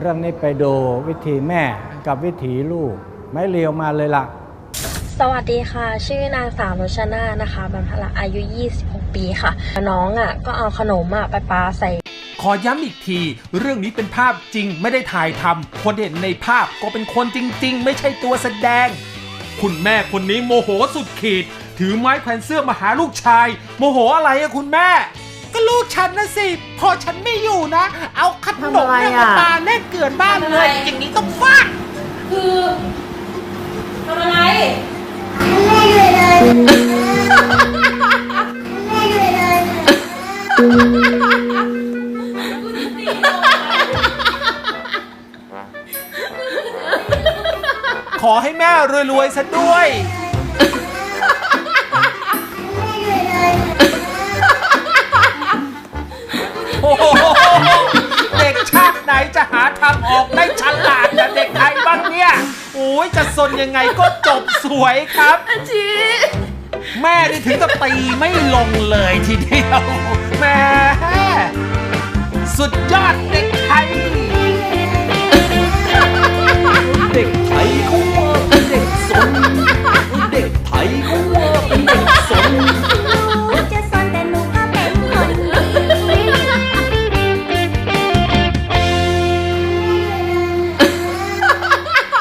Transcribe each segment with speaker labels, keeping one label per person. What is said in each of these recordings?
Speaker 1: เรื่องนี้ไปดูวิธีแม่กับวิธีลูก ไม่เลียวมาเลยล่ะ
Speaker 2: สวัสดีค่ะ ชื่อนางสาวรชนานะคะบรรพละอายุ 26 ปีค่ะ น้องอะก็เอาขนมอะไปปาใส่
Speaker 3: ขอย้ำอีกที เรื่องนี้เป็นภาพจริงไม่ได้ถ่ายทำคนเห็นในภาพก็เป็นคนจริง ๆ ไม่ใช่ตัวแสดง คุณแม่คนนี้โมโหสุดขีด ถือไม้แขวนเสื้อมาหาลูกชาย โมโหอะไรอะคุณแม่ ก็ลูกฉันนะสิ พอฉันไม่อยู่นะ เอาขนมเนี่ยมาปาเล่นเกลื่อนบ้านเลยอย่างนี้ต้องฟาด
Speaker 2: คือทำอะไร
Speaker 3: ขอให้แม่รวยๆซะด้วย โอ้ยจะสนยังไงก็จบสวยครับจีแม่นี่ถึงกับตีไม่ลงเลยทีเดียวแม่สุดยอดเด็ก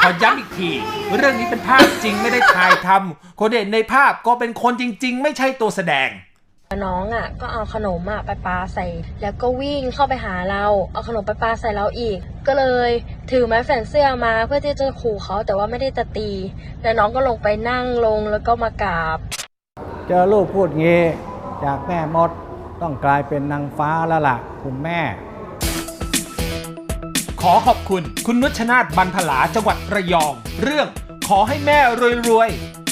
Speaker 3: ขอย้ำอีกที เรื่องนี้เป็นภาพจริงไม่ได้ถ่ายทำคนเด่นในภาพก็เป็นคนจริง ๆ ไม่ใช่ตัวแสดง
Speaker 2: น้องอะก็เอาขนมอะไปปาใส่ แล้วก็วิ่งเข้าไปหาเราเอาขนมไปปาใส่เราอีก ก็เลยถือไม้แฝนเสื้อมาเพื่อที่จะขู่เขาแต่ว่าไม่ได้จะตี แล้วน้องก็ลงไปนั่งลงแล้วก็มากราบ
Speaker 1: เจอลูกพูดงี้ จากแม่มดต้องกลายเป็นนางฟ้าแล้วล่ะคุณแม่
Speaker 3: ขอขอบคุณ คุณนุชนาธบรรพลาจังหวัดระยอง เรื่องขอให้แม่รวยๆ